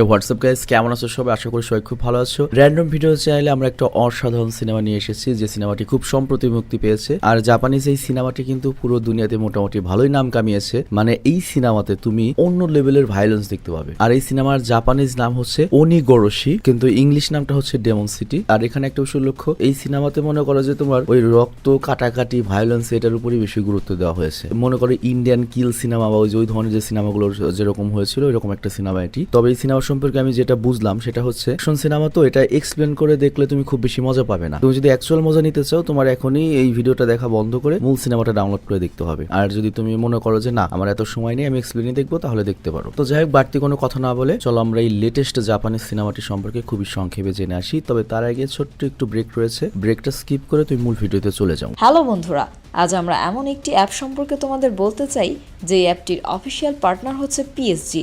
WhatsApp guys কেমন আছো সবাই? আশা করি সবাই খুব ভালো আছো। র্যান্ডম ভিডিও চ্যানেলে আমরা একটা অসাধারণ সিনেমা নিয়ে এসেছি, যে সিনেমাটি খুব সম্প্রতি মুক্তি পেয়েছে। আর জাপানিজ এই সিনেমাটি কিন্তু পুরো দুনিয়াতে মোটামুটি ভালোই নাম কামিয়েছে। মানে এই সিনেমাতে তুমি অন্য লেভেলের ভায়োলেন্স দেখতে পাবে। আর এই সিনেমার জাপানিজ নাম হচ্ছে অনি গরসি কিন্তু ইংলিশ নামটা হচ্ছে ডেমন সিটি আর এখানে একটা বিষয় লক্ষ্য, এই সিনেমাতে মনে করো যে তোমার ওই রক্ত কাটাকাটি ভায়োলেন্স এটার উপরই বেশি গুরুত্ব দেওয়া হয়েছে। মনে করো ইন্ডিয়ান কিল সিনেমা বা ওই ওই ধরনের যে সিনেমাগুলো যেরকম হয়েছিল এরকম একটা সিনেমা এটি। তবে এই সিনেমা সম্পর্কে আমি যেটা বুঝলাম সেটা হচ্ছে অ্যাকশন সিনেমা তো এটা এক্সপ্লেন করে দেখলে তুমি খুব বেশি মজা পাবে না। তুমি যদি অ্যাকচুয়াল মজা নিতে চাও, তোমার এখনই এই ভিডিওটা দেখা বন্ধ করে মূল সিনেমাটা ডাউনলোড করে দেখতে হবে। আর যদি তুমি মনে করো যে না, আমার এত সময় নেই, আমি এক্সপ্লেনই দেখব, তাহলে দেখতে পারো। তো যাই হোক, বাড়তি কোনো কথা না বলে, চলো আমরা এই লেটেস্ট জাপানি সিনেমাটি সম্পর্কে খুবই সংক্ষেপে জেনে আসি। তবে তার আগে ছোট্ট একটু ব্রেক রয়েছে। ব্রেকটা স্কিপ করে তুমি মূল ভিডিওতে চলে যাও। হ্যালো বন্ধুরা, আজ আমরা এমন একটি অ্যাপ সম্পর্কে তোমাদের বলতে চাই যে অ্যাপটির অফিসিয়াল পার্টনার হচ্ছে পিএসজি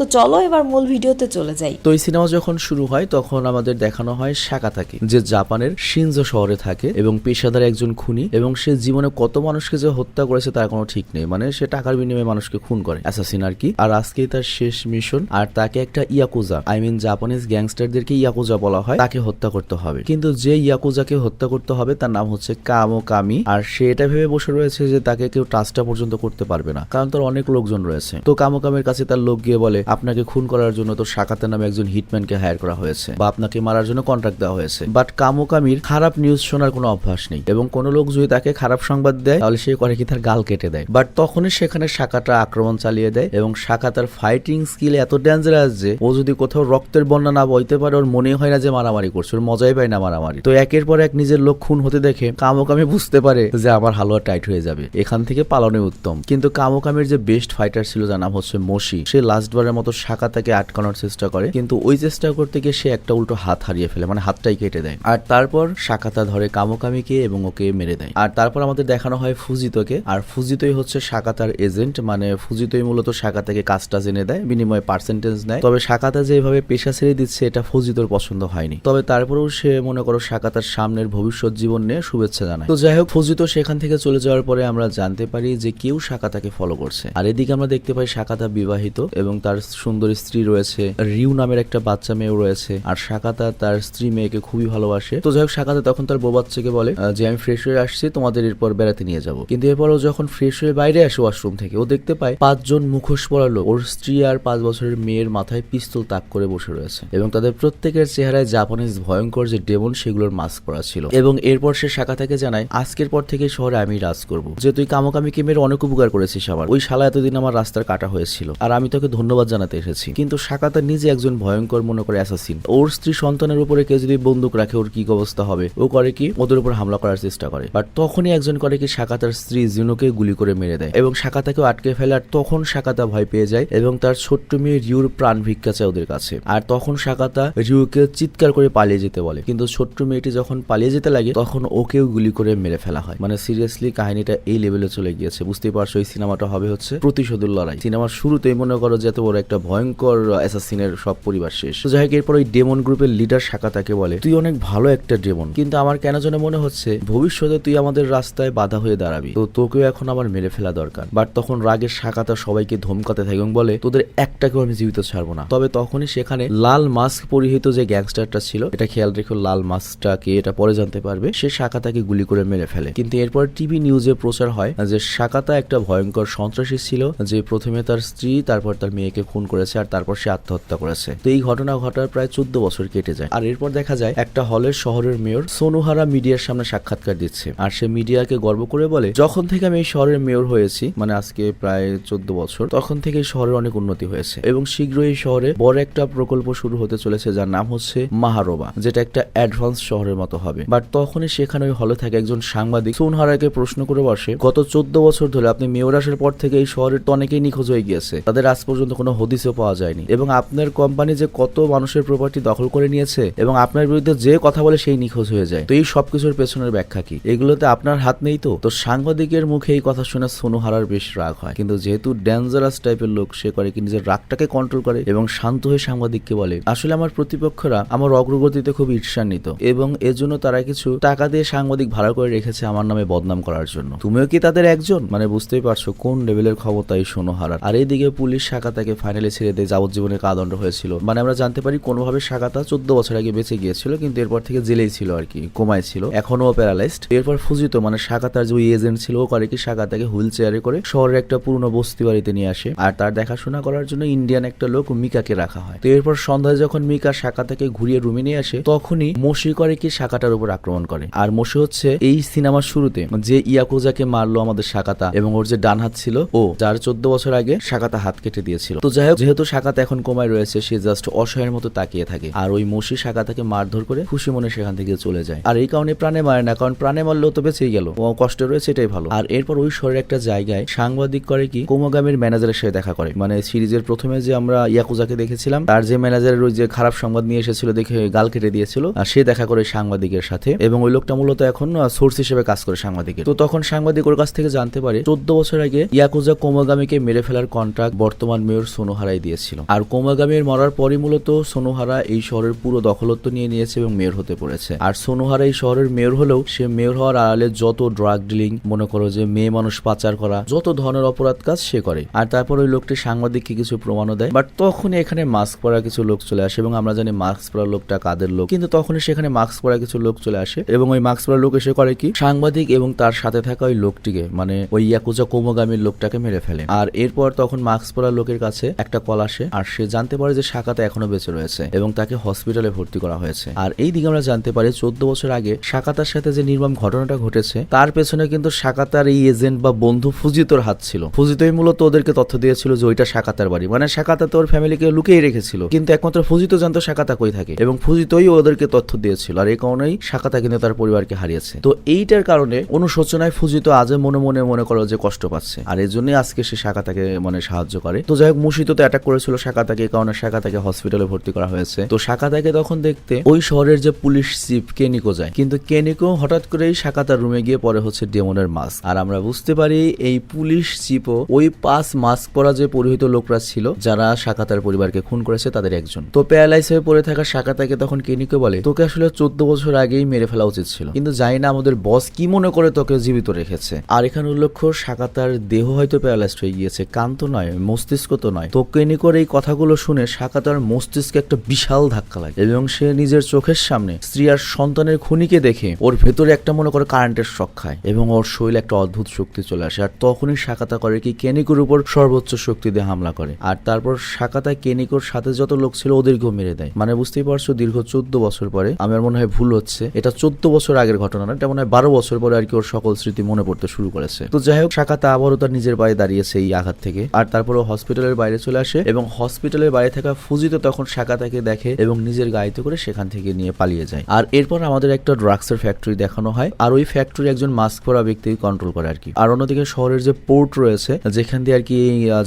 তো চলো এবার মূল ভিডিওতে চলে যাই। তো এই সিনেমা যখন শুরু হয়, তখন আমাদের দেখানো হয় সাকাতাকে, যে জাপানের শিনজো শহরে থাকে এবং পেশাদার একজন খুনি এবং সে জীবনে কত মানুষকে যে হত্যা করেছে তার কোনো ঠিক নেই। মানে সে টাকার বিনিময়ে মানুষকে খুন করে। অ্যাসাসিন আর কি। আর আজকেই তার শেষ মিশন আর তাকে একটা ইয়াকুজা আই মিন জাপানিজ গ্যাংস্টারদেরকে ইয়াকুজা বলা হয়, তাকে হত্যা করতে হবে। কিন্তু যে ইয়াকুজাকে হত্যা করতে হবে, তার নাম হচ্ছে কামো কামি আর সে এটা ভেবে বসে রয়েছে যে তাকে কেউ টাচটা পর্যন্ত করতে পারবে না। কারণ তার অনেক লোকজন রয়েছে। তো কামো কামের কাছে তার লোক গিয়ে বলে আপনাকে খুন করার জন্য তো সাকাতে নামে একজন হিটম্যানকে হায়ার করা হয়েছে বা আপনাকে মারার জন্য কন্ট্রাক্ট দেওয়া হয়েছে। বাট কামো কামির খারাপ নিউজ শোনার কোনো অভ্যাস নেই এবং কোনো লোক যদি তাকে খারাপ সংবাদ দেয়, তাহলে সে করে কি তার গাল কেটে দেয়। বাট তখনই সেখানে শাখাটা আক্রমণ চালিয়ে দেয় এবং শাখা তার ফাইটিং স্কিল এত ডেঞ্জারাস যে ও যদি কোথাও রক্তের বন্যা না বইতে পারে, ওর মনে হয় না যে মারামারি করছে, ওর মজাই পায় না মারামারি। তো একের পর এক নিজের লোক খুন হতে দেখে কামোকামি বুঝতে পারে যে আমার হালুয়া টাইট হয়ে যাবে। এখান থেকে পালানোই উত্তম। কিন্তু কামোকামির যে বেস্ট ফাইটার ছিল, যার নাম হচ্ছে মশি সে লাস্ট বারের মতো শাখা তাকে আটকানোর চেষ্টা করে, কিন্তু ওই চেষ্টা করতে গিয়ে সে একটা উল্টো হাত হারিয়ে ফেলে মানে হাতটাই কেটে দেয়। আর তারপর শাখাতা ধরে কামোকামিকে এবং ওকে মেরে দেয়। আর তারপর আমাদের দেখানো হয় ফুজিতোকে, আর ফুজিতোই হচ্ছে শাখাতার এজেন্ট মানে ফুজিতোই মূলত শাখাতাকে কাজটা জেনে দেয়, বিনিময়ে পার্সেন্টেজ নেয়। তবে শাখাতা যেভাবে পেশা ছেড়ে দিচ্ছে, এটা ফুজিতোর পছন্দ হয়নি। তবে তারপরেও সে মনে করো শাখাতার সামনের ভবিষ্যৎ জীবন নিয়ে শুভেচ্ছা জানায়। তো যাই হোক, ফুজিতো সেখান থেকে চলে যাওয়ার পরে আমরা জানতে পারি যে কেউ শাখাতাকে ফলো করছে। আর এদিকে আমরা দেখতে পাই শাখাতা বিবাহিত এবং তার সুন্দর স্ত্রী রয়েছে, রিউ নামের একটা বাচ্চা মেয়েও রয়েছে, আর শাখাতা তার স্ত্রী মেয়েকে খুবই ভালোবাসে। তো যাই হোক শাখাতা তখন তার বউ বাচ্চাকে বলে যে আমি ফ্রেশ হয়ে আসছি, তোমাদের এরপর বেড়াতে নিয়ে যাব। কিন্তু এরপর ও যখন ফ্রেশ হয়ে বাইরে আসে ওয়াশরুম থেকে, ও দেখতে পায় পাঁচজন মুখোশ পরা লোক। ওর স্ত্রী আর পাঁচ বছরের মেয়ের মাথায় পিস্তল তাক করে বসে রয়েছে এবং তাদের প্রত্যেকের চেহারায় জাপানিজ ভয়ঙ্কর যে ডেমন, সেগুলোর মাস্ক পরা ছিল। এবং এরপর সে থেকে জানায়, আজকের পর থেকে শহরে আমি রাজ করব। যে তুই কামোকামিকে কেমের অনেক উপকার করেছিস আমার। ওই শালা এতদিন আমার রাস্তার কাটা হয়েছিল। আর আমি তোকে ধন্যবাদ জানাতে এসেছি। কিন্তু তার নিজে একজন ভয়ঙ্কর মনে করে অ্যাসাসিন। ওর স্ত্রী সন্তানের উপরে কেউ যদি বন্দুক রাখে, ওর কি অবস্থা হবে? ও করে কি? ওদের উপর হামলা করার চেষ্টা করে। বাট তখনই একজন করে কি শাখা তার স্ত্রী জিনুকে গুলি করে মেরে দেয়। এবং তাকেও আটকে ফেলে আর তখন শাখাতা ভয় পেয়ে যায় এবং তার ছোট্ট মেয়ে রিউর প্রাণ ভিক্ষা চায় ওদের কাছে। আর তখন শাখাতা রিউকে চিৎকার করে পালিয়ে যেতে বলে। কিন্তু ছোট্ট মেয়েটি যখন পালিয়ে যেতে লাগে, তখন ওকেও গুলি করে মেরে ফেলা হয়। মানে সিরিয়াসলি কাহিনীটা এই লেভেলে চলে গিয়েছে। বুঝতেই পারছ, এই সিনেমাটা হবে হচ্ছে প্রতিশোধের লড়াই। সিনেমার শুরুতেই মনে করো যে এত বড় একটা ভয়ঙ্কর অ্যাসাসিনের সব পরিবার শেষ। তো যাই হোক, এরপর ওই ডেমন গ্রুপের লিডার শাখা তাকে বলে, তুই অনেক ভালো একটা ডেমন, কিন্তু আমার কেন যেন মনে হচ্ছে ভবিষ্যতে তুই আমাদের রাস্তায় বাধা হয়ে দাঁড়াবি। তো তোকেও এখন আমার মেরে ফেলা দরকার। বাট তখন রাগের শাখাতা সবাইকে ধমকাতে থাকে এবং বলে, তোদের একটাকেও আমি জীবিত ছাড়বো না। তবে তখনই সেখানে লাল মাস্ক পরিহিত যে গ্যাংস্টারটা ছিল, এটা খেয়াল রেখো লাল মাস্কটাকে এটা পরে জানতে পারবে, সে শাখাতাকে গুলি করে মেরে ফেলে। কিন্তু এরপর টিভি নিউজে প্রচার হয় যে শাখাতা একটা ভয়ঙ্কর সন্ত্রাসী ছিল, যে প্রথমে তার স্ত্রী, তারপর তার মেয়েকে খুন করেছে আর তারপর সে আত্মহত্যা করেছে। তো এই ঘটনা ঘটার প্রায় চোদ্দ বছর কেটে যায়। আর এরপর দেখা যায়, একটা হলের শহরের মেয়র সোনুহারা মিডিয়ার সামনে সাক্ষাৎকার দিচ্ছে। আর সে মিডিয়াকে গর্ব করে বলে, যখন থেকে আমি এই শহরের মেয়র হয়েছি মানে আজকে প্রায় চোদ্দ বছর, তখন থেকে শহরের অনেক উন্নতি হয়েছে। এবং শীঘ্রই এই শহরে বড় একটা প্রকল্প শুরু হতে চলেছে, যার নাম হচ্ছে মাহারোবা, যেটা একটা অ্যাডভান্স শহরের মতো হবে। বাট তখনই সেখানে ওই হলে থাকে একজন সাংবাদিক সোনহারাকে প্রশ্ন করে বসে, গত চোদ্দ বছর ধরে আপনি মেয়র আসার পর থেকে এই শহরের তো অনেকেই নিখোঁজ হয়ে গিয়েছে। তাদের আজ পর্যন্ত কোনো হদিসও পাওয়া যায়নি। এবং আপনার কোম্পানি যে কত মানুষের প্রপার্টি দখল করে নিয়েছে এবং আপনার বিরুদ্ধে যে কথা বলে সেই নিখোঁজ হয়ে যায়। তো এই সবকিছুর পেছনের ব্যাখ্যা কি? এগুলোতে আপনার হাত নেই তো? তো সাংবাদিকের মুখে এই কথা শুনে সোনুহারার বেশ রাগ হয়। কিন্তু যেহেতু ডেঞ্জারাস টাইপের লোক, সে করে কি নিজের রাগটাকে কন্ট্রোল করে এবং শান্ত হয়ে সাংবাদিককে বলে। আসলে আমার প্রতিপক্ষরা আমার অগ্রগতিতে খুব ঈর্ষান্বিত এবং এজন্য তারা কিছু টাকা দিয়ে সাংবাদিক ভাড়া করে রেখেছে আমার নামে বদনাম করার জন্য। তুমিও কি তাদের একজন? মানে বুঝতেই পারছ কোন লেভেলের ক্ষমতা এই সোনোহারার। আর এইদিকে পুলিশ শাখাতাকে ফাইনালি ছেড়ে দিয়ে যাবজ্জীবনের কাদণ্ড হয়েছিল। মানে আমরা জানতে পারি কোনোভাবে শাখাতা চোদ্দ বছর আগে বেঁচে গিয়েছিল, কিন্তু এরপর থেকে জেলেই ছিল আর কি, কোমায় ছিল। এখনও প্যারালাইজড এরপর ফুজিত মানে শাখাতার যে এজেন্ট ছিল, ও করে কি শাখাতাকে হুইল চেয়ারে করে শহরের একটা পুরনো বস্তি বাড়িতে নিয়ে আসে। আর তার দেখাশোনা করার জন্য ইন্ডিয়ান একটা লোক মিকাকে রাখা হয়। তো এরপর সন্ধ্যায় যখন মিকা শাখাতাকে ঘুরিয়ে রুমে নিয়ে আসে, তখনই মসি করে কি শাখাটার উপর আক্রমণ করে। আর মসি হচ্ছে এই সিনেমার শুরুতে যে ইয়াকুজাকে মারলো আমাদের শাখাতা এবং ওর যে ডান হাত ছিল, ও, যার চোদ্দ বছর আগে সাকাতা হাত কেটে দিয়েছিল। তো যাই হোক, যেহেতু শাখাতা এখন কোমায় রয়েছে, সে জাস্ট অসহায়ের মতো তাকিয়ে থাকে। আর ওই মসি শাখাতাকে মারধর করে খুশি মনে সেখান থেকে চলে যায়। আর এই কারণে প্রাণে মারে না, কারণ প্রাণে তো বেঁচেই গেল। ও কষ্ট রয়েছে, এটাই ভালো। আর এরপর ওই শহরের একটা জায়গায় সাংবাদিক করে কি, কোমোগামের ম্যানেজারের সাথে দেখা করে। মানে সিরিজের প্রথমে যে আমরা ইয়াকুজাকে দেখেছিলাম, তার যে ম্যানেজারের ওই যে খারাপ সংবাদ নিয়ে এসেছিল, দেখে গাল কেটে দিয়েছিল, আর সে দেখা করে সাংবাদিকের সাথে। এবং ওই লোকটা মূলত এখন সোর্স হিসেবে কাজ করে সাংবাদিকের। তো তখন সাংবাদিক ওর কাছ থেকে জানতে পারে, চোদ্দ বছর আগে ইয়াকুজা কোমোগামীকে মেরে ফেলার কন্ট্রাক্ট বর্তমান মেয়র সোনোহারাই দিয়েছিল। আর কোমোগামীর মরার পরই মূলত সোনোহারা এই শহরের পুরো দখলত্ব নিয়ে নিয়েছে এবং মেয়র হতে পড়েছে। আর সোনোহারা এই শহরের মেয়র হলেও সে মেয়র হওয়ার আড়ালে যত ড্রাগ ডিলিং মনে করো যে মেয়ে মানুষ পাচার করা, যত ধরনের অপরাধ কাজ সে করে। আর তারপর ওই লোকটি সাংবাদিককে কিছু প্রমাণও দেয় বাট তখনই এখানে মাস্ক পরা কিছু লোক চলে আসে এবং আমরা জানি মাস্ক পরা লোকটা কাদের লোক। কিন্তু তখনই সেখানে মাস্ক পরা কিছু লোক চলে আসে এবং ওই মাস্ক পরা লোক এসে করে কি? সাংবাদিক এবং তার সাথে থাকা ওই লোকটিকে মানে ওই ইয়াকুজা কোমোগামীর লোকটাকে মেরে ফেলে। আর এরপর তখন মাস্ক পরা লোকের কাছে একটা কল আসে আর সে জানতে পারে যে শাখাতা এখনও বেঁচে রয়েছে এবং তাকে হসপিটালে ভর্তি করা হয়েছে। আর এই দিকে আমরা জানতে পারি চোদ্দ বছর আগে শাখাতার সাথে যে নির্মম ঘটনাটা ঘটেছে, তার পেছনে কিন্তু শাখাতার এই এজেন্ট বা বন্ধু ফুজিতোর হাত ছিল। ফুজিতোই মূলত ওদেরকে তথ্য দিয়েছিল যে ওইটা শাখাতার বাড়ি। মানে শাখাতা তোর ফ্যামিলিকে লুকিয়ে রেখেছিল। কিন্তু একমাত্র ফুজিতো জানতো শাখাতা কই থাকে এবং ফুজিতোই ওদেরকে তথ্য দিয়েছিল আর এই কারণেই শাখাতা কিন্তু তার পরিবারকে হারিয়েছে। তো এইটার কারণে অনুশোচনায় ফুজিত আজও মনে মনে মনে করো যে কষ্ট পাচ্ছে। আর এই জন্যই আজকে সে শাখাতাকে মানে সাহায্য করে। তো যাই হোক মুশিত তো অ্যাটাক করেছিল শাখাতাকে এই কারণে শাখাতাকে হসপিটালে ভর্তি করা হয়েছে। তো শাখাতাকে তখন দেখতে ওই শহরের যে পুলিশ চিফ কেনিকো যায়। কিন্তু কেনিকো হঠাৎ করেই শাখাতার রুমে গিয়ে পরে হচ্ছে ডেমনের মাস্ক আর আমরা বুঝতে পারি এই পুলিশ চিফও ওই পাঁচ মাস্ক পরা যে পরিহিত লোকরা ছিল, যারা শাখাতার পরিবারকে খুন করেছে, তাদের একজন। তো প্যারালাইজ হয়ে পড়ে থাকা শাখাতাকে তখন কেনিকো বলে, তোকে আসলে চোদ্দ বছর আগেই মেরে ফেলা উচিত ছিল। কিন্তু জানি না আমাদের বস কি মনে করে তোকে জীবিত রেখেছে। আর এখানে উল্লেখ শাখাতার দেহ হয়তো প্যারালাইজড হয়ে গিয়েছে কান তো নয়, মস্তিষ্ক তো নয়। তো কেনিকোর এই কথাগুলো শুনে শাখাতার মস্তিষ্কে একটা বিশাল ধাক্কা লাগে এবং সে নিজের চোখের সামনে স্ত্রী আর সন্তানের খুনিকে দেখে ওর ভেতরে একটা মনে করে কারেন্টের শখ খায় এবং ওর শরীরে একটা অদ্ভুত শক্তি চলে আসে আর তখনই শাখাতা করে কি কেনিকোর উপর সর্বোচ্চ শক্তি দিয়ে হামলা করে। আর তারপর শাখাতা কেনিকোর সাথে যত লোক ছিল ওদেরকেও মেরে দেয়। মানে বুঝতেই পারছ, দীর্ঘ চোদ্দ বছর পরে আমার মনে হয় ভুল হচ্ছে। এটা চোদ্দ বছর আগের ঘটনা না, এটা মনে হয় বারো বছর পরে আর কি ওর সকল স্মৃতি মনে পড়তে শুরু করেছে। তো যাই হোক শাখাতা আবারও তার নিজের পায়ে দাঁড়িয়েছে এই আঘাত থেকে। আর তারপর হসপিটালের বাইরে চলে আসে এবং হসপিটালের বাইরে থাকা ফুজিত তখন শাখাতাকে দেখে এবং নিজের গাড়িতে করে সেখান থেকে নিয়ে পালিয়ে যায়। আর এরপর আমাদের একটা ড্রাগসের ফ্যাক্টরি দেখানো হয়। আর ওই ফ্যাক্টরি একজন মাস্ক পরা ব্যক্তি কন্ট্রোল করে আর কি আর অন্যদিকে শহরের যে পোর্ট রয়েছে, যেখান দিয়ে আর কি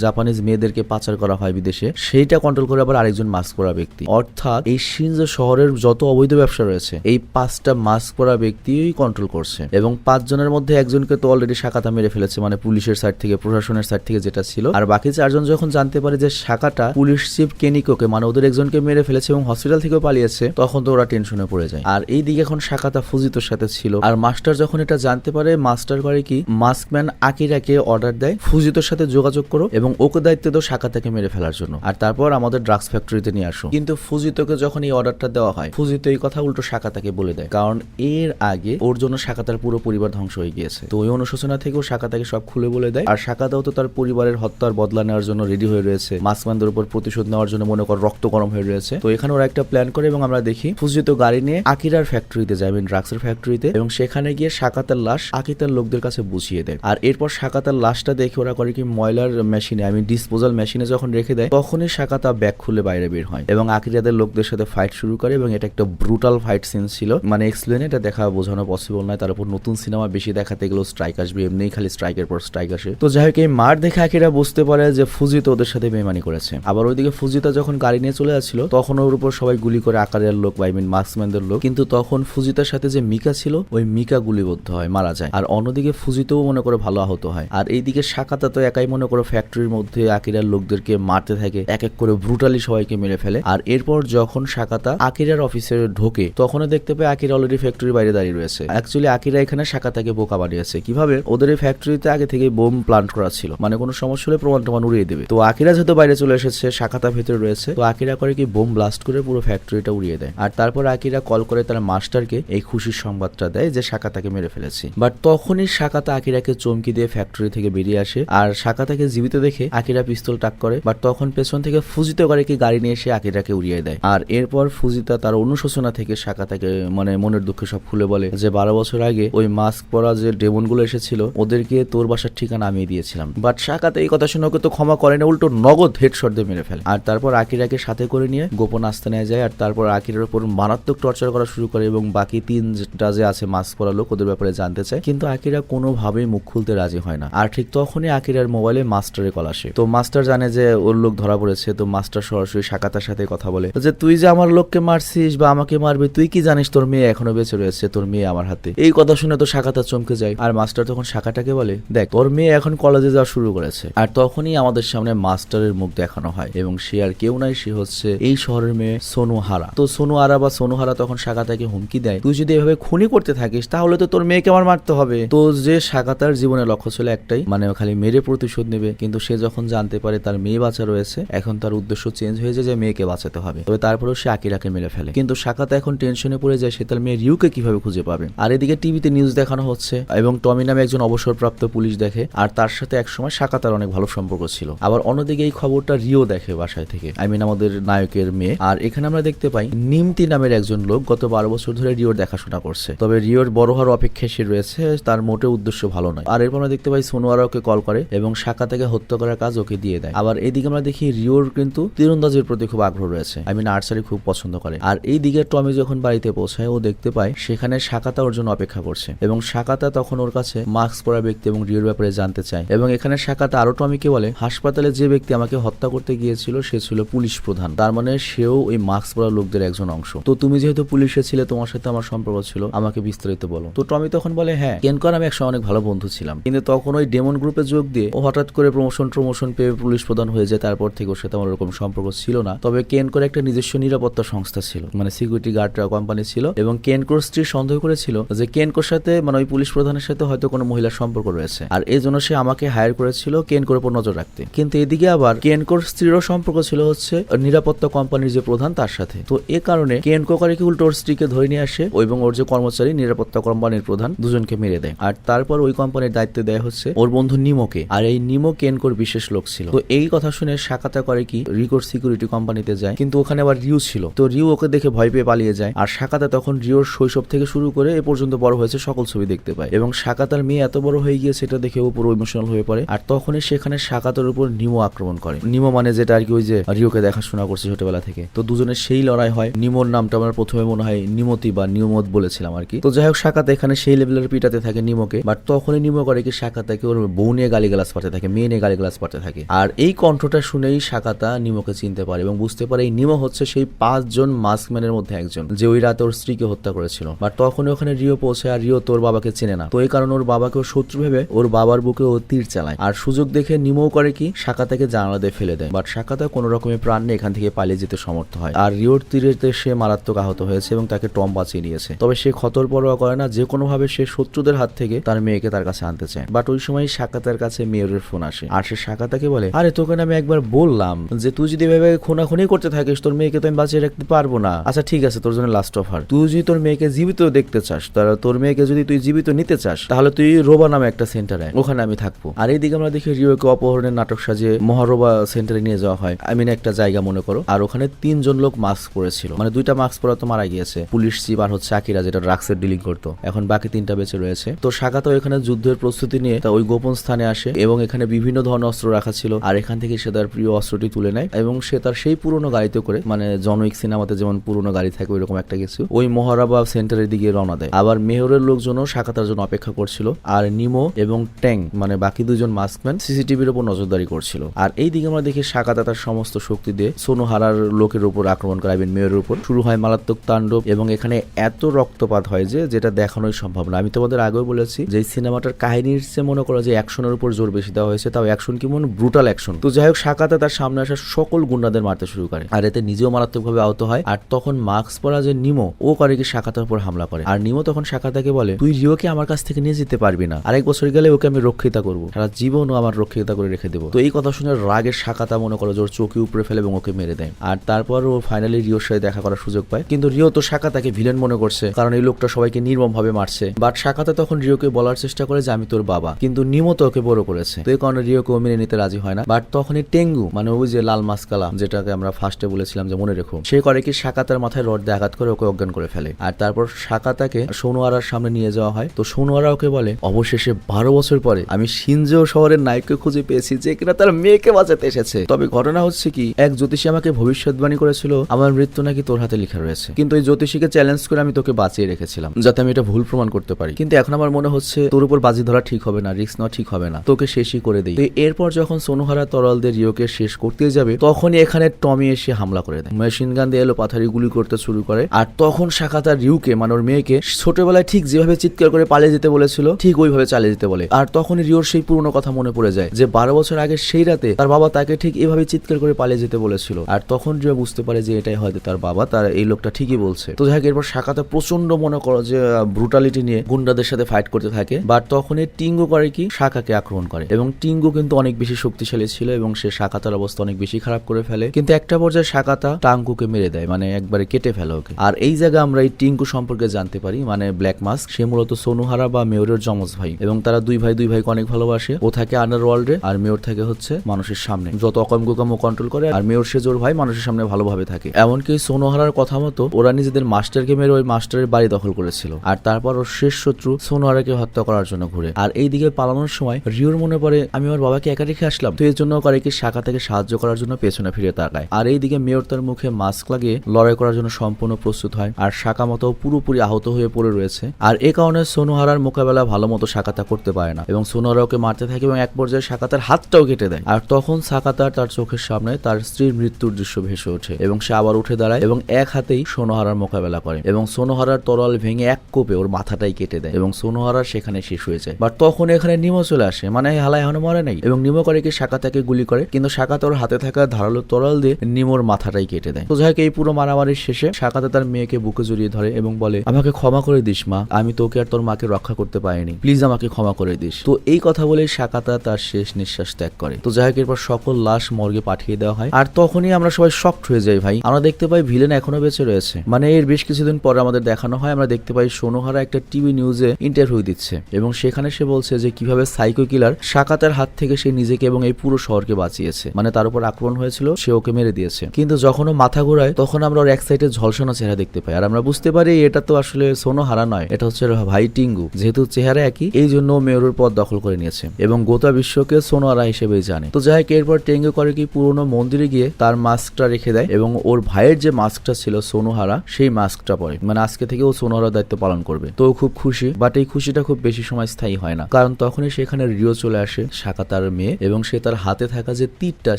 জাপানিজ মেয়েদেরকে পাচার করা হয় বিদেশে, সেইটা কন্ট্রোল করে আবার আরেকজন মাস্ক পরা ব্যক্তি। অর্থাৎ এই সিনজো শহরের যত অবৈধ ব্যবসা রয়েছে, এই পাঁচটা মাস্ক পরা ব্যক্তিই কন্ট্রোল করছে। এবং পাঁচজনের মধ্যে একজনকে তো অলরেডি শাখাতা মেরে ফেলেছে মানে পুলিশের সাইড থেকে, প্রশাসনের সাইড থেকে যেটা ছিল। আর বাকি চারজন যখন জানতে পারে যে শাখাটা পুলিশ চিফ কেনিকোকে মানে ওদের একজনকে মেরে ফেলেছে এবং হসপিটাল থেকেও পালিয়েছে, তখন তো ওরা টেনশনে পড়ে যায়। আর এই দিকে এখন শাখাতা ফুজিতোর সাথে ছিল। আর মাস্টার যখন এটা জানতে পারে, মাস্টার করে কি, মাস্কম্যান আকিরাকে অর্ডার দেয়, ফুজিতোর সাথে যোগাযোগ করো এবং ওকে দায়িত্ব দাও শাখাতাকে মেরে ফেলার জন্য। আর তারপর আমাদের ড্রাগস ফ্যাক্টরিতে নিয়ে আসো। কিন্তু ফুজিতোকে যখন এই অর্ডারটা দেওয়া হয়, ফুজিতো এই কথা উল্টো শাখাতাকে বলে দেয়। কারণ এর আগে ওর জন্য শাখাতার পুরো পরিবার ধ্বংস হয়ে গিয়েছে। তো ওই অনুশোচনা থেকেও শাখাতাকে সব খুলে বলে দেয়। আর শাখাতাও তো তার পরিবারের হত্যার বদলা নেওয়ার জন্য রেডি হয়ে রয়েছে। মাসমানদের উপর প্রতিশোধ নেওয়ার জন্য মনে কর রক্ত গরম হয়ে রয়েছে। তো এখানে ওরা একটা প্ল্যান করে এবং আমরা দেখি ফুজিত গাড়ি নিয়ে আকিরার ফ্যাক্টরিতে যায় মিন ড্রাগসের ফ্যাক্টরিতে এবং সেখানে গিয়ে সাকাতার লাশ আকিতার লোকদের কাছে বুঝিয়ে দেয়। আর এরপর সাকাতার লাশটা দেখে ওরা করে কি, ময়লার মেশিনে আমি ডিসপোজাল মেশিনে যখন রেখে দেয়, তখনই সাকাতা ব্যাগ খুলে বাইরে বের হয়। এবং আকিরাদের লোকদের সাথে ফাইট শুরু করে এবং এটা একটা ব্রুটাল ফাইট সিন ছিল। মানে এক্সপ্লেন এটা দেখা বোঝানো পসিবল নয়। তার উপর নতুন সিনেমা বেশি দেখাতে গেলেও স্ট্রাইক আসবে। এমনিই খালি স্ট্রাইকের পর স্ট্রাইক আসে। তো যাই হোক, এই মার দেখে আকিরা বুঝতে পারে যে ফুজিত ওদের সাথে বেমানি করেছে। আবার ওইদিকে ফুজিতা যখন গাড়ি নিয়ে চলে যাচ্ছিল, তখন ওর উপর সবাই গুলি করে আকারের লোক আই মিন মার্কসম্যানদের লোক। কিন্তু তখন ফুজিতার সাথে যে মিকা ছিল, ওই মিকা গুলিবদ্ধ হয়, মারা যায়। আর অন্যদিকে ফুজিতেও মনে করে ভালো আহত হয়। আর এইদিকে শাখাতা তো একাই মনে করো ফ্যাক্টরির মধ্যে আকিরার লোকদেরকে মারতে থাকে এক এক করে ব্রুটালি সবাইকে মেরে ফেলে। আর এরপর যখন শাখাতা আকিরার অফিসে ঢোকে, তখনও দেখতে পায় আকিরা অলরেডি ফ্যাক্টরির বাইরে দাঁড়িয়ে রয়েছে। অ্যাকচুয়ালি আকিরা এখানে শাখাতাকে বোকা বানিয়েছে। কীভাবে? ওদের এই ফ্যাক্টরিতে আগে থেকে বোম প্লান্ট করা ছিল। মানে কোনো সমস্যা হলে প্রমাণ টমান উড়িয়ে দেবে। তো আকিরা যেহেতু বাইরে চলে এসেছে শাখাতা ভেতরে রয়েছে। তো আকিরা করে কি বোম ব্লাস্ট করে পুরো ফ্যাক্টরিটা উড়িয়ে দেয়। আর তারপর আকিরা কল করে তার মাস্টারকে এই খুশির সংবাদটা দেয় যে শাখাতাকে মেরে ফেলেছি। বাট তখনই শাখাতা আকিরাকে চমকি দিয়ে ফ্যাক্টরি থেকে বেরিয়ে আসে। আর শাখাতাকে জীবিত দেখে আকিরা পিস্তল টাক করে। বাট তখন পেছন থেকে ফুজিত করে কি গাড়ি নিয়ে এসে আকিরাকে উড়িয়ে দেয়। আর এরপর ফুজিতা তার অনুশোচনা থেকে শাখাতাকে মানে মনের দুঃখে সব খুলে বলে যে, বারো বছর আগে ওই মাস্ক পরা যে ডেমনগুলো এসেছিল, ওদেরকে তোর বাসার ঠিকানা আমি দিয়েছিলাম। বাট শাখাতা এই কথা শুনে ওকে তো ক্ষমা করে না উল্টো নগদ হেডশট দিয়ে মেরে ফেলে। আর তারপর আকিরাকে সাথে করে নিয়ে গোপন আস্তানায় যায়, আর তারপর আকিরার উপর মারাত্মক টর্চার করা শুরু করে এবং বাকি তিনটা যে আছে মাস্ক পরা লোক ওদের ব্যাপারে জানতে চায়। কিন্তু আকিরা কোনোভাবেই মুখ খুলতে রাজি হয় না। আর ঠিক তখনই আকিরার মোবাইলে মাস্টারে কল আসে। তো মাস্টার জানে যে ওর লোক ধরা পড়েছে, তো মাস্টার সরাসরি শাখাতার সাথে কথা বলে, যে তুই যে আমার লোককে মারছিস বা আমাকে মারবি, তুই কি জানিস তোর মেয়ে এখনও বেঁচে রয়েছে, তোর মেয়ে আমার হাতে? এই কথা শুনে তো শাখাতা চমকে যায়। আর মাস্টার তখন শাখাটাকে বলে, দেখ, তোর মেয়ে এখন কলেজে যাওয়া শুরু করেছে। আর তখনই আমাদের সামনে মাস্টারের মুখ দেখানো হয় এবং সে আর কেউ নাই, সে হচ্ছে এই শহরের মেয়ে সোনু হারা তো সোনু আরা বা সোনু হারা তখন শাখাতাকে হুমকি দেয়, তুই যদি এভাবে খুনি করতে থাকিস, তাহলে তো তোর মেয়েকে আমার মারতে হবে। তো যে শাখাতার জীবনের লক্ষ্য ছিল একটাই মানে খালি মেরে প্রতিশোধ নেবে, কিন্তু সে যখন জানতে পারে তার মেয়ে বাঁচা রয়েছে, এখন তার উদ্দেশ্য চেঞ্জ হয়ে যায় যে মেয়েকে বাঁচাতে হবে। তবে তারপরেও সে আকিরাকে মেরে ফেলে। কিন্তু শাখাতা এখন টেনশনে পড়ে যায় সে তার মেয়ে রিউকে কীভাবে খুঁজে পাবে। আর এদিকে টিভিতে নিউজ দেখানো হচ্ছে, এবং টমি নামে একজন অবসরপ্রাপ্ত পুলিশ দেখে, আর তার সাথে একসময় শাখাতার অনেক ভালো সম্পর্ক ছিল। আবার অন্যদিকে এই খবরটা রিও দেখে বাসায় থেকে। আই মিন আমাদের নায়কের মেয়ে। আর এখানে আমরা দেখতে পাই, নিমতি নামের একজন লোক গত বারো বছর ধরে রিওর দেখাশোনা করছে। তবে রিওর বড় হওয়ার অপেক্ষায় সে রয়েছে, তার মোটে উদ্দেশ্য ভালো নয়। আর এরপর আমরা দেখতে পাই সোনোয়ারা ওকে কল করে এবং শাখা থেকে হত্যা করার কাজ ওকে দিয়ে দেয়। আবার এইদিকে আমরা দেখি, রিওর কিন্তু তীরন্দাজের প্রতি খুব আগ্রহ রয়েছে। আই মিন আর্চারি খুব পছন্দ করে। আর এই দিকে টমি যখন বাড়িতে পৌঁছায়, ও দেখতে পায়, সেখানে শাখাতা ওর জন্য অপেক্ষা করছে। এবং শাখাতা তখন ওর কাছে মাস্ক পরা ব্যক্তি এবং রিওর ব্যাপারে জানতে চায়। এবং এখানে শাখাতা আরও টমিকে বলে, হাসপাতালে যে ব্যক্তি আমাকে হত্যা করতে গিয়েছিল, সে ছিল পুলিশ প্রধান। তার মানে সেও ওই মাস্ক পরা লোকদের একজন অংশ। তো তুমি যেহেতু পুলিশে ছিলে, তোমার সাথে আমার সম্পর্ক ছিল, আমাকে বিস্তারিত বলো। তো টমি তখন বলে হ্যাঁ কেনকর আমি একসময় অনেক ভালো বন্ধু ছিলাম। কিন্তু তখন ওই ডেমন গ্রুপে যোগ দিয়ে ও হঠাৎ করে প্রমোশন প্রমোশন পেয়ে পুলিশ প্রধান হয়ে যায়। তারপর থেকে ওর সাথে আমার ওরকম সম্পর্ক ছিল না। তবে কেনকোর একটা নিজস্ব নিরাপত্তা সংস্থা ছিল। মানে সিকিউরিটি গার্ড কোম্পানি ছিল এবং কেনকোর স্ত্রী সন্দেহ করেছিল যে কেনকোর সাথে মানে ওই পুলিশ প্রধানের সাথে হয়তো কোনো মহিলার সম্পর্ক রয়েছে। আর এই জন্য সে আমাকে হায়ার করেছিল কেনকোর উপর নজর রাখতে। কিন্তু এদিকে আবার কেনকোর স্ত্রীরও সম্পর্ক ছিল হচ্ছে নিরাপত্তা কোম্পানির যে প্রধান তার সাথে। তো এ কারণে কেনকো কি ওর স্ত্রীকে ধরে নিয়ে আসে এবং ওর যে কর্মচারী নিরাপত্তা কোম্পানির প্রধান দুজনকে মেরে দেয়। আর তারপর ওই কোম্পানির দায়িত্ব দেয় হচ্ছে ওর বন্ধু নিমোকে। আর এই নিমো কেনকোর বিশেষ লোক ছিল। তো এই কথা শুনে সাকাতা করে কি, রিকোর সিকিউরিটি কোম্পানিতে যায়, কিন্তু ওখানে আবার রিউ ছিল। তো রিউ ওকে দেখে ভয় পেয়ে পালিয়ে যায়। আর সাকাতা তখন রিওর শৈশব থেকে শুরু করে এ পর্যন্ত বড় হয়েছে সকল ছবি দেখতে পায়। এবং সাকাতার মেয়ে এত বড় হয়ে গিয়েছে, এটা দেখে ও পুরো ইমোশনাল হয়ে পড়ে। আর তখনই সেখানে সাকাতার উপর নিমো আক্রমণ করে। নিমো মানে যেটা আর কি ওই যে রিওকে দেখাশোনা করছে ছোটবেলা থেকে। তো দুজনের সেই লড়াই হয়। নিমোর নামটা আমার প্রথমে মনে হয় নিমতি বা নিয়মত বলেছিলাম আর কি। তো যাই হোক, সাকাতা এখানে সেই লেভেলের পিটাতে থাকে নিমোকে। বাট তখনই নিমো করে কি সাকাতাকে ওর বউ নিয়ে গালিগালাজ পাঠতে থাকে, মেয়ে নিয়ে গালিগালাজ পাঠতে থাকে। আর এই কণ্ঠটা শুনেই সাকাতা নিমোকে চিনতে পারে এবং বুঝতে পারে এই নিমো হচ্ছে সেই পাঁচজন মাস্কম্যানের মধ্যে একজন, যে ওই রাতে ওর স্ত্রীকে হত্যা করেছিল। বাট তখন ওখানে রিও পৌঁছে আর রিও তোর বাবাকে চেনে না। তো এই কারণে ওর বাবাকে শত্রু ভেবে ওর বাবার বুকে ও তীর চালায়। আর সুযোগ দেখে নিমো করে কি সাকাতাকে জানালা দিয়ে ফেলে দেয়। বাট সাকাতা কোনো রকমের প্রাণ নিয়ে এখান থেকে পালিয়ে যেতে সমর্থ হয়। আর রিওর তীরেতে সে মারাত্মক আহত হয়েছে এবং তাকে টম বাঁচিয়ে নিয়েছে। তবে সে খতর পরোয়া করে না, যে কোনো ভাবে সে শত্রুদের হাত থেকে তার মেয়েকে তার কাছে আনতে চায়। বাট ওই সময় সাকাতার কাছে মেয়রের ফোন আসে। আর সে সাকাতাকে বলে, আরে, তোকে আমি একবার বললাম যে তুই যদি ভেবে খুনাখুনি করতে থাকিস, তোর মেয়েকে তো আমি বাঁচিয়ে রাখতে পারব না। আচ্ছা ঠিক আছে, তোর জন্য লাস্ট অফার তুই যদি তোর মেয়েকে জীবিত দেখতে চাস, তাহলে তোর মেয়েকে যদি তুই জীবিত নিতে চাস, তাহলে তুই রোবা নামে একটা সেন্টার ওখানে আমি থাকব। আর এইদিকে আমরা দেখি রিওকে অপহরণের নাটক সাজিয়ে মহা মহারোবা সেন্টারে নিয়ে যাওয়া হয়। আই মিন একটা জায়গা মনে করো। আর ওখানে তিনজন লোক মাস্ক পরেছিল। মানে দুইটা মাস্ক পরা তো মারা গিয়েছে। পুলিশ চিফ আর হচ্ছে আকিরা যেটা ড্রাগসের ডিলিং করতো। এখন বাকি তিনটা বেঁচে রয়েছে। তো শাখা তো এখানে যুদ্ধের প্রস্তুতি নিয়ে তা ওই গোপন স্থানে আসে এবং এখানে বিভিন্ন ধরনের অস্ত্র রাখা ছিল। আর এখান থেকে সে তার প্রিয় অস্ত্রটি তুলে নেয় এবং সে তার সেই পুরনো গাড়িতে করে মানে জনউইক সিনেমাতে যেমন পুরনো গাড়ি থাকে ওইরকম একটা কিছু, ওই মহারাবা সেন্টারের দিকে রওনা দেয়। আবার মেহরের লোকজনও তার জন্য অপেক্ষা করছিল। আর নিমো এবং ট্যাং মানে বাকি দুজন মাস্কম্যান সিসিটিভির উপর নজরদারি করছিল। আর এই দিকে আমরা দেখি শাখাতা তার সমস্ত শক্তি দিয়ে সোনোহারার লোকের উপর আক্রমণ করে আইবিন মেয়রের উপর। শুরু হয় মারাত্মক তাণ্ডব এবং এখানে এত রক্তপাত হয় যে যেটা দেখানোই সম্ভব না। আমি তোমাদের আগেও বলেছি যে সিনেমাটার কাহিনীর চেয়ে মনে করো যে অ্যাকশনের উপর জোর বেশি দেওয়া হয়েছে, তাও অ্যাকশন কি মনে? Brutal action. তো যাই হোক শাখাতা তার সামনে আসা সকল গুন্ডাদের মারতে শুরু করে আর এতে নিজেও মারাত্মকভাবে আহত হয় আর তখন মাস্ক পরা যে নিমো, ও করে কি শাখাতার উপর হামলা করে। আর নিমো তখন শাখাতাকে বলে, তুই রিওকে আমার কাছ থেকে নিয়ে যেতে পারবি না? আরেক বছর গেলে ওকে আমি রক্ষিতা করব। সারা জীবনও আমার রক্ষিতা করে রেখে দেবো। তো এই কথা শুনে রাগের শাখাতা মনে করো যে ওর চোখে উপরে ফেলে এবং ওকে মেরে দেয়। আর তারপর ও ফাইনালি রিওর সাথে দেখা করার সুযোগ পায়। কিন্তু রিও তো শাখাতাকে ভিলেন মনে করছে, কারণ এই লোকটা সবাইকে নির্মম ভাবে মারছে। বাট শাখাতা তখন রিওকে বলার চেষ্টা করে যে আমি তোর বাবা। কিন্তু নিমো তো ওকে বড় করেছে। তো এই কারণে রিওকে মেনে নিতে রাজি হয় না। বাট তখনই টেঙ্গু মানে ওই যে লাল মাসকালা যেটাকে আমরা ফার্স্টে বলেছিলাম যে মনে রেখো, সে করে কি শাকাতার মাথায় রড দিয়ে আঘাত করে ওকে অজ্ঞান করে ফেলে। আর তারপর শাকাতাকে সোনোয়ারার সামনে নিয়ে যাওয়া হয়। তো সোনোয়ারা ওকে বলে, অবশেষে বারো বছর পরে আমি সিনজো শহরের নায়ককে খুঁজে পেয়েছি, যে কিনা তার মেয়েকে বাঁচাতে এসেছে। তবে ঘটনা হচ্ছে কি, এক জ্যোতিষী আমাকে ভবিষ্যৎবাণী করেছিল, আমার মৃত্যু নাকি তোর হাতে লেখা রয়েছে? কিন্তু ওই জ্যোতিষীকে চ্যালেঞ্জ করে আমি তোকে বাঁচিয়ে রেখেছিলাম, যাতে আমি এটা ভুল প্রমাণ করতে পারি। কিন্তু এখন আমার মনে হচ্ছে, তোর উপর বাজি ধরা ঠিক হবে না রিস্ক নেওয়া ঠিক হবে না, তোকে শেষই করে দেই। এরপর যখন সোনোহারা তরলদের রিওকে শেষ করতে যাবে, তখনই এখানে টমি এসে হামলা করে দেয়। মেশিন গান দিয়ে এলো, পাথারি গুলি করতে শুরু করে। আর তখন শাখা তার রিউকে মানে ওর মেয়েকে, ছোটবেলায় ঠিক যেভাবে চিৎকার করে পালিয়ে যেতে বলেছিল, ঠিক ওইভাবে চালিয়ে যেতে বলে। আর তখনই রিওর সেই পুরনো কথা মনে পড়ে যায়, যে বারো বছর আগে সেই রাতে তার বাবা তাকে ঠিক এভাবে চিৎকার করে পালিয়ে যেতে বলেছিল। আর তখন রিও বুঝতে পারে যে এটাই হয়তো তার বাবা, তার এই লোকটা ঠিকই বলছে। তো যাই এরপর শাখাতে প্রচণ্ড মনে করো যে ব্রুটালিটি নিয়ে গুন্ডাদের সাথে ফাইট করতে থাকে। বাট তখনই টিঙ্গু করে কি? শাখাকে আক্রমণ করে। এবং টিঙ্গু কিন্তু অনেক বেশি শক্তিশালী ছিল এবং সে শাখাতার অবস্থা অনেক বেশি খারাপ করে ফেলে। কিন্তু একটা পর্যায়ে শাখাতা টাঙ্কুকে মেরে দেয় মানে একবারে কেটে ফেলে ওকে। আর এই জায়গায় আমরা এই টিঙ্কু সম্পর্কে জানতে পারি মানে ব্ল্যাক মাস্ক সে মূলত সোনুহারা বা মেয়রের যমজ ভাই। এবং তারা দুই ভাই, দুই ভাইকে অনেক ভালোবাসে। ও থাকে আন্ডার ওয়ার্ল্ডে আর মেয়র থাকে হচ্ছে মানুষের সামনে। যত অকম কুকম কন্ট্রোল করে, আর মেয়র সে জোর ভাই মানুষের সামনে ভালোভাবে থাকে। এমনকি সোনোহারার কথা মতো, ওরা নিজেদের মাস্টারকে মেরে ওই মাস্টারের বাড়ি দখল করেছিল। আর তারপর ওর শেষ শত্রু সোনোহারাকে হত্যা করার জন্য ঘুরে। আর এই দিকে পালানোর সময় রিওর মনে পড়ে, আমি আমার বাবাকে একা রেখে আসলাম। তো এর জন্য করে কি শাখা থেকে সাহায্য করার জন্য পেছনে ফিরে তাকায়? আর এই দিকে মেয়র তার মুখে মাস্ক লাগিয়ে লড়াই করার জন্য সম্পূর্ণ প্রস্তুত হয়। আর শাখা মতো পুরোপুরি আহত হয়ে পড়ে রয়েছে। আর এ কারণে সোনোহারার মোকাবেলা ভালো মতো শাখাতা করতে পারে না। এবং সোনোহারা ওকে মারতে থাকে এবং এক পর্যায়ে শাখাতার হাতটাও কেটে দেয়। আর তখন সাকাতার তার চোখের সামনে তার স্ত্রীর মৃত্যুর দৃশ্য ভেসে ওঠে এবং সে আবার উঠে দাঁড়ায় এবং এক হাতেই সোনোহারার মোকাবেলা করে এবং সোনোহারার তরল ভেঙে এক কোপে ওর মাথাটাই কেটে দেয় এবং সোনোহারা সেখানে শেষ হয়ে যায়। বাট তখন এখানে নিমো চলে আসে মানে হালা এখনও মরে নাই। এবং নিমো করে কি শাখাতাকে গুলি করে, কিন্তু ওর হাতে থাকা ধারালো তরল দিয়ে নিমোর মাথাটাই কেটে দেয়। তো যাই এই পুরো মারামারির শেষে শাখাতা তার মেয়েকে বুকে জড়িয়ে ধরে এবং বলে, আমাকে ক্ষমা করে দিস, মা। আমি তোকে আর তোর মাকে রক্ষা করতে পারিনি। প্লিজ আমাকে ক্ষমা করে দিস। তো এই কথা বলে শাখাতা তার শেষ নিঃশ্বাস ত্যাগ করে। তো যাই হোক এরপর সকল লাশ মর্গে পাঠিয়ে দেওয়া হয়। আর তখনই আমরা সবাই শক্ট হয়ে যাই ভাই। আমরা দেখতে পাই ভিলেন এখনও বেঁচে রয়েছে। মানে এর বেশ কিছুদিন পরে আমাদের দেখানো হয়, আমরা দেখতে পাই সোনোহারা একটা টিভি নিউজে ইন্টারভিউ দিচ্ছে। এবং সেখানে সে বলছে যে, কীভাবে সাইকো কিলার শাকাতার হাত থেকে সে নিজেকে এবং এই পুরো শহরকে বাঁচিয়েছে। মানে তার উপর আক্রমণ হয়েছিল, সে ওকে মেরে দিয়েছে। কিন্তু যখন ও মাথা ঘোরায়, তখন আমরা ওর এক সাইডে ঝলসানো চেহারা দেখতে পাই। আর আমরা বুঝতে পারি, এটা তো আসলে সোনোহারা নয়, এটা হচ্ছে ভাই টিঙ্গু। যেহেতু চেহারা একই এই জন্য মেয়রের পদ দখল করে নিয়েছে। এবং গোটা বিশ্বকে সোনোহারা হিসেবেই জানে। তো যাই এরপর টেঙ্গু করে কি পুরোনো মন্দিরে গিয়ে তার মাস্কটা রেখে দেয় এবং ওর ভাইয়ের যে মাস্কটা ছিল সোনোহারা, সেই মাস্কটা পরে। মানে আজকে থেকে ও সোনোহারার দায়িত্ব পালন করবে। তো খুব খুশি বাট এই খুশিটা খুব বেশি সময় স্থায়ী হয় না। কারণ তখনই সেখানে রিও চলে আসে শাখা তার মেয়ে, এবং সে তার হাতে থাকা যে তীরটা,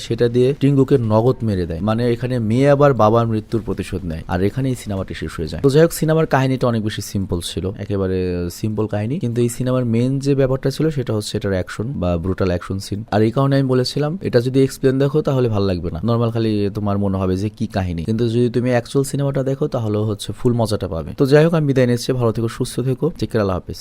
সেটা দিয়ে টিঙ্গুকে নগদ মেরে দেয়। মানে এখানে মেয়ে আবার বাবার মৃত্যুর প্রতিশোধ নেয়, আর এখানে এই সিনেমাটি শেষ হয়ে যায়। তো যাই হোক, সিনেমার কাহিনীটা অনেক বেশি সিম্পল ছিল। একেবারে সিম্পল কাহিনী। কিন্তু এই সিনেমার মেন যে ব্যাপারটা ছিল, সেটা হচ্ছে এটার অ্যাকশন বা ব্রুটাল অ্যাকশন সিন আর এই কারণে আমি বলেছিলাম এটা যদি এক্সপ্লেন দেখো তাহলে ভালো লাগবে না। নর্মাল খালি তোমার মনে হবে যে কি কাহিনী। কিন্তু যদি তুমি অ্যাকচুয়াল সিনেমাটা দেখো তাহলে হচ্ছে ফুল মজাটা পাবে। তো যাই হোক, আমি বিদায় নিচ্ছি। ভালো থেকো, সুস্থ থেকো। ঠিক আল্লাহ হাফিজ।